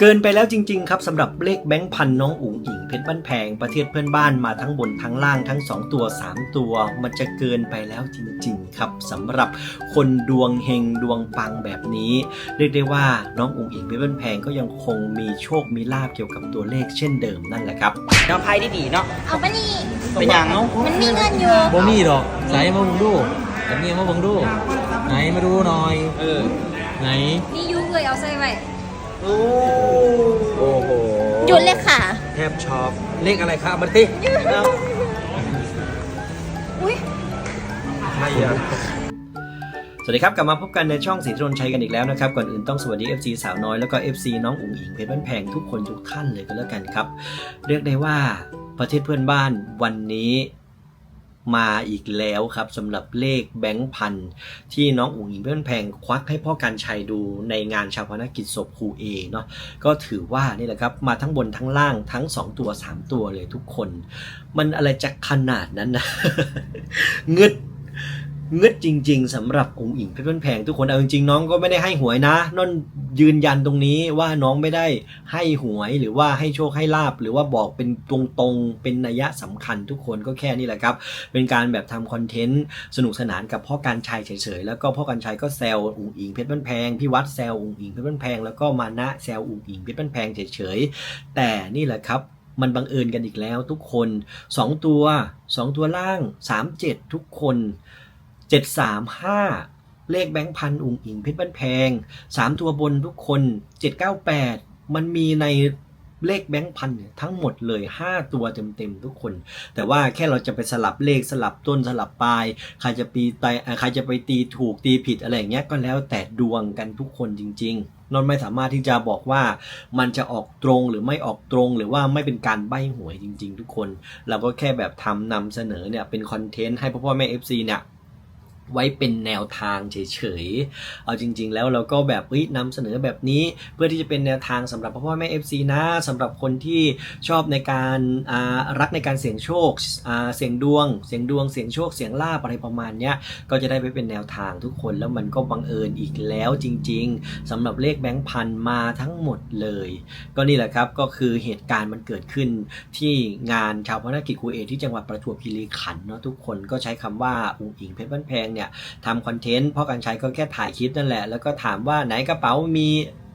เกินไปแล้วจริง ๆ ครับสำหรับเลขแบงค์พันน้องอุ๋งอิงเพชรบ้านแพงประเทศเพื่อนบ้านมาทั้งบนทั้งล่างทั้ง 2 ตัว 3 ตัว มันจะเกินไปแล้วจริง ๆ ครับสำหรับคนดวงเฮงดวงปังแบบนี้ เรียกได้ว่าน้องอุ๋งอิงเพชรบ้านแพงก็ยังคงมีโชคมีลาบเกี่ยวกับตัวเลขเช่นเดิมนั่นแหละครับน้ำไพ่ดีดีๆเนาะเอาไปนี่เป็นอย่างมันมีเงินอยู่บ่มีดอกใส่มาเบิ่งดูแต่นี่มาเบิ่งดู ไหนมาดูหน่อย เออ ไหนนี่ยุ้งเลยเอาใส่ไว้ โอ้โอ้โหหยุดเลยค่ะ แทบช็อปเลขอะไรครับมาติอุ้ยใครอะสวัสดีครับกลับมาพบกันในช่องสีทนชัยกันอีกแล้วนะครับก่อนอื่นต้องสวัสดี FC สาวน้อยแล้วก็ FC น้องอุ๋งอิงเพชรบ้านแพงทุกคนทุกท่านเลยก็แล้วกันครับ เรียกได้ว่าประเทศเพื่อนบ้านวันนี้ มาอีกแล้วครับสำหรับเลขแบงค์พันที่น้องอุ๋งอิงเพื่อนแพงควักให้พ่อการชัยดูในงานชาวพนักิจศพครูเอเนาะก็ถือว่านี่แหละครับมาทั้งบนทั้งล่างทั้ง 2 ตัว 3 ตัวเลยทุกคน มันอะไรจะขนาดนั้นนะเงึด เงึดจริง ๆสำหรับองค์อิงเพชรบ้านแพงทุกคนเอาจริงๆน้องก็ไม่ได้ให้หวยนะนนยืนยันตรงนี้ว่าน้องไม่ได้ให้หวยหรือว่าให้โชคให้ลาบ หรือว่าบอกเป็นตรงๆเป็นนัยสำคัญทุกคนก็แค่นี้แหละครับ เป็นการแบบทำคอนเทนต์สนุกสนานกับพ่อการชัยเฉยๆแล้วก็พ่อการชัยก็แซวองค์อิงเพชรบ้านแพงพี่วัดแซวองค์อิงเพชรบ้านแพงแล้วก็มานะแซวองค์อิงเพชรบ้านแพงเฉยๆแต่นี่แหละครับมันบังเอิญกันอีกแล้วทุกคน 2 ตัว 2 ตัวล่าง 3 7 ทุกคน 735 เลขแบงค์พันอุงอิงเพชรบ้านแพง 3 ตัวบนทุกคน 798 มันมีในเลขแบงค์พันทั้งหมดเลย 5 ตัวเต็มๆทุกคน แต่ว่าแค่เราจะไปสลับเลขสลับต้นสลับปลาย ใครจะปีไตใครจะไปตีถูกตีผิดอะไรอย่างเงี้ยก็แล้วแต่ดวงกันทุกคนจริง ๆนนไม่สามารถที่จะบอกว่ามันจะออกตรงหรือไม่ออกตรงหรือว่าไม่เป็นการใบ้หวยจริง ๆ ทุกคน เราก็แค่แบบทำนำเสนอเนี่ยเป็นคอนเทนต์ให้พ่อพ่อแม่ FC เนี่ย ไว้เป็นแนวทางเฉยๆ เอาจริง ๆ แล้วเราก็แบบเฮ้ยนำเสนอแบบนี้เพื่อที่จะเป็นแนวทางสำหรับพ่อพ่อแม่ FC นะสำหรับคนที่ชอบในการรักในการเสี่ยงโชคเสี่ยงดวง เสี่ยงดวง เสี่ยงโชค เสี่ยงลาบอะไรประมาณเนี้ยก็จะได้ไปเป็นแนวทางทุกคนแล้วมันก็บังเอิญอีกแล้วจริง ๆสำหรับเลขแบงค์พันมาทั้งหมดเลย ก็นี่แหละครับก็คือเหตุการณ์มันเกิดขึ้นที่งานชาวพนักกิจครูเอที่จังหวัดประจวบคีรีขันธ์เนาะทุกคนก็ใช้คำว่าอุ๋งอิงเพชรบ้านแพงเนี่ยทำคอนเทนต์พ่อกันชัยก็แค่ถ่ายคลิปนั่นแหละ แล้วก็ถามว่าไหนกระเป๋ามี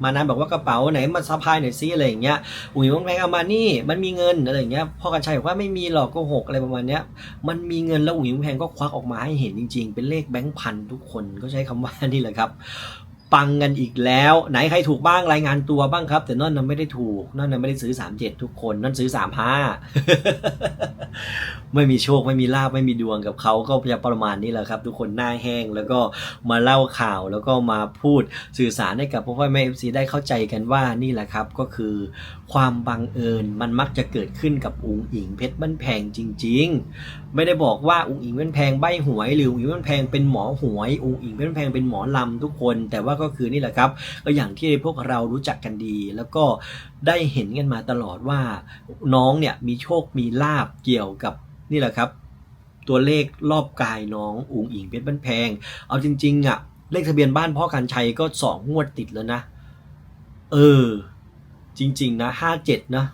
มานั้นบอกว่ากระเป๋าไหนมาซัพพายหน่อยซิอะไรอย่างเงี้ยอุ๋งอิงเพชรบ้านแพงเอามานี่มันมีเงินอะไรอย่างเงี้ยพ่อกันชัยบอกว่าไม่มีหรอกโก็หกอะไรประมาณเนี้ยมันมีเงินแล้วอุ๋งอิงเพชรบ้านแพงก็ควักออกมาให้เห็นจริง ๆ เป็นเลขแบงค์พันทุกคนก็ใช้คำว่านี่แหละครับ ปังกันอีกแล้ว ไหนใครถูกบ้างรายงานตัวบ้างครับ แต่นั่นน่ะไม่ได้ถูกนั่นน่ะไม่ได้ซื้อ37ทุกคนนั่นซื้อ35ไม่มีโชคไม่มีลาบไม่มีดวงกับเขาก็จะประมาณนี้แหละครับ ทุกคนหน้าแห้งแล้วก็มาเล่าข่าวแล้วก็มาพูดสื่อสารให้กับพ่อพ่อแม่เอฟซีได้เข้าใจกันว่านี่แหละครับก็คือความบังเอิญมันมักจะเกิดขึ้นกับอุ๋งอิงเพชรบ้านแพงจริง ๆ ไม่ได้บอกว่าอุ๋งอิงเป็นแพงใบหวยหรืออุ๋งอิงเป็นแพงเป็นหมอหวยอุ๋งอิงเป็นแพงเป็นหมอลำทุกคนแต่ว่าก็คือนี่แหละครับก็อย่างที่พวกเรารู้จักกันดี แล้วก็ได้เห็นกันมาตลอดว่าน้องเนี่ยมีโชคมีลาบเกี่ยวกับนี่แหละครับ ตัวเลขรอบกายน้องอุ๋งอิงเพชรบ้านแพง เอาจริงๆอะเลขทะเบียนบ้านพ่อกันชัยก็สองงวดติดแล้วนะ เออ จริง ๆ นะห้าเจ็ดนะ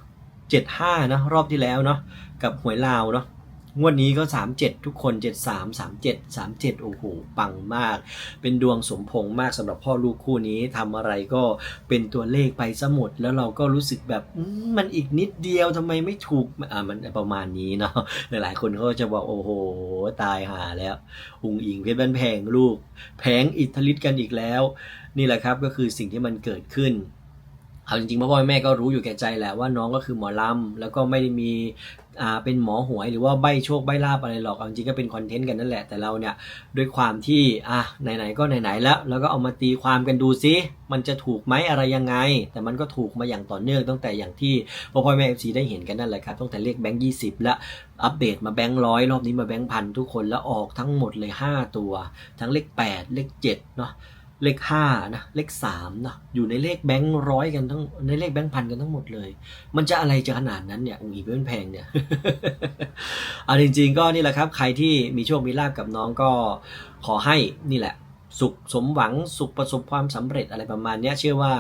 เจ็ดห้านะ รอบที่แล้วเนาะกับหวยลาวเนาะ งวดนี้ก็สามเจ็ดทุกคนเจ็ดสามสามเจ็ดสามเจ็ดโอ้โห ปังมาก เป็นดวงสมพงษ์มากสำหรับพ่อลูกคู่นี้ทำอะไรก็เป็นตัวเลขไปซะหมดแล้วเราก็รู้สึกแบบมันอีกนิดเดียวทำไมไม่ถูกอ่ามันประมาณนี้เนาะหลายๆคนก็จะบอกโอ้โห ตายหาแล้วอุงอิงเพชรบ้านแพงลูก แผงอิทธิฤทธิ์กันอีกแล้ว นี่แหละครับก็คือสิ่งที่มันเกิดขึ้นเอาจริงๆพ่อพ่อแม่ก็รู้อยู่แก่ใจแหละว่าน้องก็คือหมอลำแล้วก็ไม่ได้มี อ่าเป็นหมอหวยหรือว่าใบโชคใบลาบอะไรหรอกเอาจริงก็เป็นคอนเทนต์กันนั่นแหละแต่เราเนี่ยด้วยความที่อะไหนๆก็ไหนๆแล้ว แล้วก็เอามาตีความกันดูซิมันจะถูกไหมอะไรยังไง แต่มันก็ถูกมาอย่างต่อเนื่องตั้งแต่อย่างที่พ่อพ่อแม่เอฟซีได้เห็นกันนั่นแหละครับตั้งแต่เลขแบงค์ยี่สิบล้วอัปเดตมาแบงค์ร้อยรอบนี้มาแบงค์พันทุกคนแล้วออกทั้งหมดเลย 5 ตัว ทั้งเลข 8 เลข7เนาะ เลขห้านะเลขสามนะอยู่ในเลขแบงค์ร้อยกันทั้งในเลขแบงค์พันกันทั้งหมดเลย มันจะอะไรจะขนาดนั้นเนี่ยองค์อีเป็นแพงเนี่ยเอาจริงๆก็นี่แหละครับ ใครที่มีโชคมีลาบกับน้องก็ขอให้นี่แหละ สุขสมหวังสุขประสบความสำเร็จอะไรประมาณนี้เชื่อว่า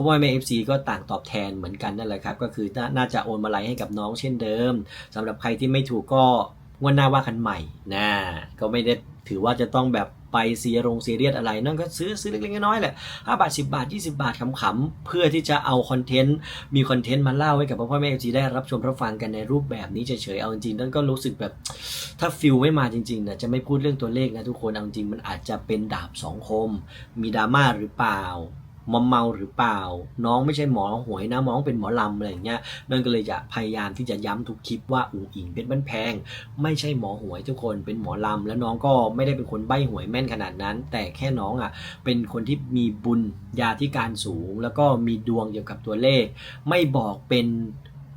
พราะว่าแม่ FC ก็ต่างตอบแทนเหมือนกันนั่นแหละครับ ก็คือน่าน่าจะโอนมาไลยให้กับน้องเช่นเดิมสำหรับใครที่ไม่ถูกก็งวันหน้าว่ากันใหม่นะก็ไม่ได้ถือว่าจะต้องแบบ ไปเสียรงซีเรียสอะไรนั่นก็ซื้อซื้อเล็กๆน้อยๆแหละ5บาท10บาท 20 บาทขำๆเพื่อที่จะเอาคอนเทนต์มีคอนเทนต์มาเล่าให้กับพ่อพ่อแม่เอฟซีได้รับชมรับฟังกันในรูปแบบนี้เฉยๆเอาจริงๆนั่นก็รู้สึกแบบถ้าฟิลไม่มาจริงๆนะจะไม่พูดเรื่องตัวเลขนะทุกคนเอาจริงมันอาจจะเป็นดาบสองคม มีดราม่าหรือเปล่า มอมเมาหรือเปล่า น้องไม่ใช่หมอหวยนะน้องเป็นหมอลำอะไรอย่างเงี้ยนั่นก็เลยจะพยายามที่จะย้ำทุกคลิปว่าอุ๋งอิงเป็นบ้านแพง ไม่ใช่หมอหวยทุกคนเป็นหมอลำแล้วน้องก็ไม่ได้เป็นคนใบ้หวยแม่นขนาดนั้น แต่แค่น้องอะเป็นคนที่มีบุญญาธิการสูง แล้วก็มีดวงเกี่ยวกับตัวเลข ไม่บอกเป็น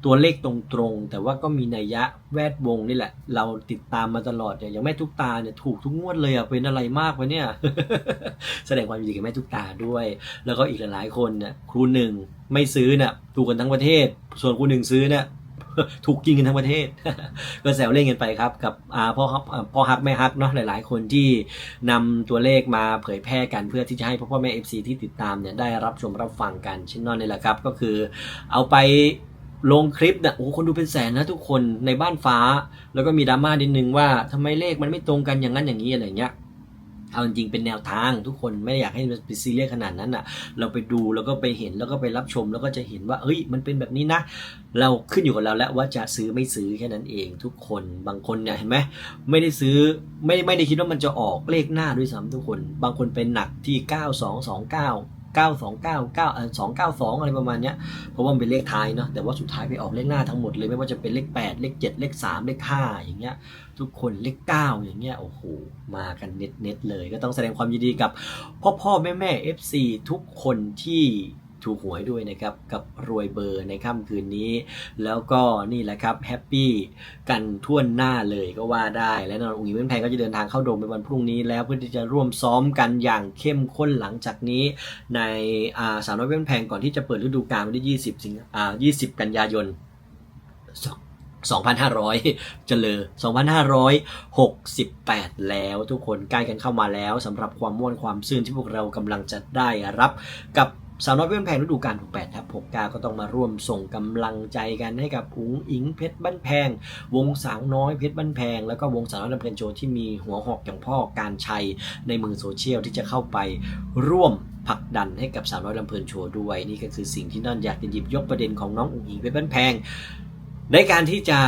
ตัวเลขตรงๆ แต่ว่าก็มีนัยยะแวดวงนี่แหละ เราติดตามมาตลอดเนี่ยอย่างแม่ทุกตาเนี่ยถูกทุกงวดเลยอะเป็นอะไรมากวะเนี่ย แสดงความยินดีกับแม่ทุกตาด้วย แล้วก็อีกหลายๆคนเนี่ยครูหนึ่งไม่ซื้อเนี่ยถูกกันทั้งประเทศ ส่วนครูหนึ่งซื้อเนี่ยถูกกินกันทั้งประเทศ ก็แซวเล่นกันไปครับ กับพ่อฮักอ่าพ่อฮักแม่ฮักเนาะหลาย ๆ คนที่นำตัวเลขมาเผยแพร่กันเพื่อที่จะให้พ่อพ่อแม่ FC ที่ติดตามเนี่ยได้รับชมรับฟังกันเช่นนั่นนี่แหละครับ ก็คือเอาไป ลงคลิปเนี่ยโอ้โหคนดูเป็นแสนนะทุกคนในบ้านฟ้า แล้วก็มีดราม่านิดนึงว่าทำไมเลขมันไม่ตรงกันอย่างนั้นอย่างนี้อะไรเงี้ยเอาจริงเป็นแนวทางทุกคนไม่อยากให้มันเป็นซีเรียสขนาดนั้นอะ เราไปดูแล้วก็ไปเห็นแล้วก็ไปรับชมแล้วก็จะเห็นว่าเอ้ยมันเป็นแบบนี้นะ เราขึ้นอยู่กับเราแล้วว่าจะซื้อไม่ซื้อแค่นั้นเองทุกคนบางคนเนี่ยเห็นไหมไม่ได้ซื้อไม่ไม่ได้คิดว่ามันจะออกเลขหน้าด้วยซ้ำทุกคน บางคนเป็นหนักที่ 9229 9299เอ่อ292 อะไรประมาณเนี้ยเพราะว่ามันเป็นเลขท้ายเนาะแต่ว่าสุดท้ายไปออกเลขหน้าทั้งหมดเลยไม่ว่าจะเป็นเลข 8 เลข 7 เลข 3 เลข 5 อย่างเงี้ยทุกคนเลข 9 อย่างเงี้ยโอ้โหมากันเน็ตเน็ตๆเลย ก็ต้องแสดงความยินดีกับพ่อพ่อแม่แม่ FC ทุกคนที่ ถูกหวยด้วยนะครับกับรวยเบอร์ในค่ำคืนนี้ แล้วก็นี่แหละครับแฮปปี้กันทั่วหน้าเลยก็ว่าได้และนอนอุ๋งอิงเพื่อนแพงก็จะเดินทางเข้าโดมในวันพรุ่งนี้ แล้วเพื่อที่จะร่วมซ้อมกันอย่างเข้มข้นหลังจากนี้ ในอ่าสาวน้อยเพื่อนแพงก่อนที่จะเปิดฤดูกาลวันที่ 20 สิงอ่า20 กันยายน2,500 เจริญ2,568 แล้วทุกคนใกล้กันเข้ามาแล้วสำหรับความม่วนความซื่นที่พวกเรากำลังจะได้รับกับ สาวน้อยเพื่อนแพงฤดูกาล68ทับ69ก็ต้องมาร่วมส่งกำลังใจกันให้กับอุ๋งอิงเพชรบ้านแพง วงสาวน้อยเพชรบ้านแพง แล้วก็วงสาวน้อยลำเพลินโชว์ที่มีหัวหอกอย่างพ่อการชัยในมือโซเชียลที่จะเข้าไปร่วมผลักดันให้กับสาวน้อยลำเพลินโชว์ด้วยนี่ก็คือสิ่งที่นั่นอยากจะหยิบยกประเด็นของน้องอุ๋งอิงเพชรบ้านแพง ในการที่จะ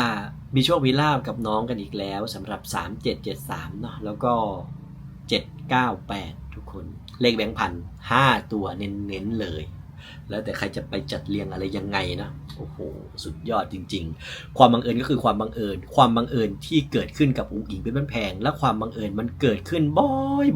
มีโชคมีลาบกับน้องกันอีกแล้วสำหรับ 3773เนาะแล้วก็ 798 ทุกคน เลขแบงค์พัน5ตัวเน้นๆเลย แล้วแต่ใครจะไปจัดเรียงอะไรยังไงนะโอ้โหสุดยอดจริง ๆ ความบังเอิญก็คือความบังเอิญ ความบังเอิญที่เกิดขึ้นกับอุ๋งอิงเพชรบ้านแพง และความบังเอิญมันเกิดขึ้น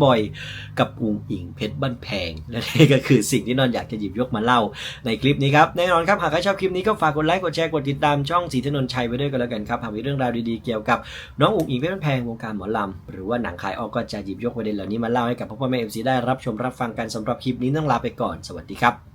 บ่อยๆ กับอุ๋งอิงเพชรบ้านแพงและนี่ก็คือสิ่งที่นอนอยากจะหยิบยกมาเล่าในคลิปนี้ครับแน่นอนครับหากใครชอบคลิปนี้ก็ฝากกดไลค์กดแชร์กดติดตามช่องสีถนนชัยไว้ด้วยกันแล้วกันครับหากมีเรื่องราวดีๆเกี่ยวกับน้องอุ๋งอิงเพชรบ้านแพงวงการหมอลำหรือว่าหนังขายออกก็จะหยิบยกประเด็นเหล่านี้มาเล่าให้กับพ่อแม่เอฟซีได้รับชมรับฟังกันสำหรับคลิปนี้ต้องลาไปก่อนสวัสดีครับ